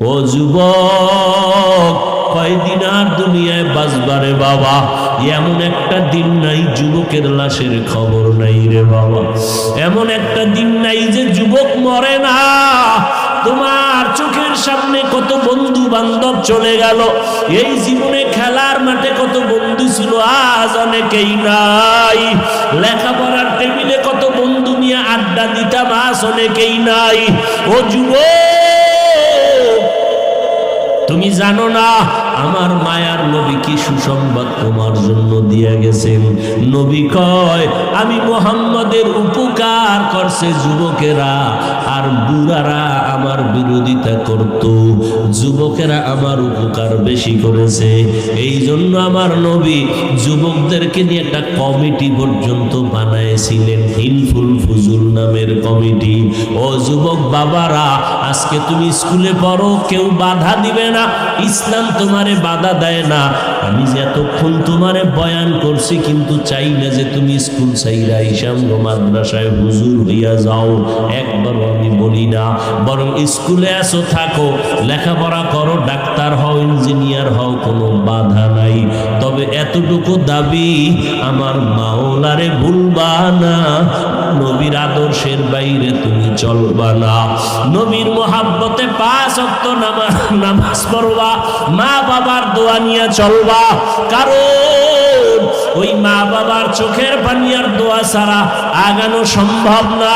ও যুবক, কয়দিন আর দুনিয়ায় বাঁচবারে বাবা? এমন একটা দিন নাই, যুবকের লাশের খবর নাই রে বাবা। এমন একটা দিন নাই যে যুবক মরে না। তোমার চোখের সামনে কত বন্ধু বান্ধব চলে গেল। এই জীবনে খেলার মাঠে কত বন্ধু ছিল, আজ অনেকেই নাই। লেখাপড়ার টেবিলে কত বন্ধু নিয়ে আড্ডা দিতাম, আজ অনেকেই নাই। ও যুবক তুমি জানো না, আমার মায়ার নবী কি সুসংবাদ তোমার জন্য দিয়া গেছেন? নবী কয়, আমি মোহাম্মদের উপকার করছে যুবকেরা, আর বুড়ারা আমার বিরোধিতা করত। যুবকেরা আমার উপকার বেশি করেছে। এই জন্য আমার নবী যুবকদেরকে নিয়ে একটা কমিটি পর্যন্ত বানাইছিলেন, হিলফুল ফুজুল নামের কমিটি। ও যুবক বাবারা, আজকে তুমি স্কুলে পড়ো, কেউ বাধা দিবে না। ইসলাম তোমারে বাধা দেয় না। আমি যে এতক্ষণ তোমারে বয়ান করছি, কিন্তু চাই না যে তুমি স্কুল চাইরা ইসাম মাদ্রাসায় হুজুর হইয়া যাও। একবারও আমি বলি না, বরং স্কুলে আসো থাকো, লেখাপড়া করো, ডাক্তার হও, ইঞ্জিনিয়ার হও, কোনো বাধা নাই। এতটুকু দাবি আমার মাওলারে ভুলবা না। নবীর আদর্শের বাইরে তুমি চলবা না। নবীর মোহাব্বতে পাঁচ অক্ত নামাজ পড়বা মা বাবার দোয়া নিয়ে চলবা। কারণ মা বাবার চোখের পানিয়ার দোয়া ছাড়া আগানো সম্ভব না।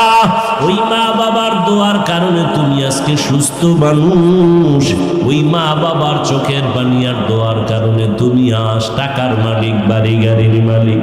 ওই মা বাবার দোয়ার কারণে তুমি আজকে সুস্থ মানুষ। ওই মা বাবার চোখের পানিয়ার দোয়ার কারণে তুমি আস টাকার মালিক বাড়ি গাড়ির মালিক।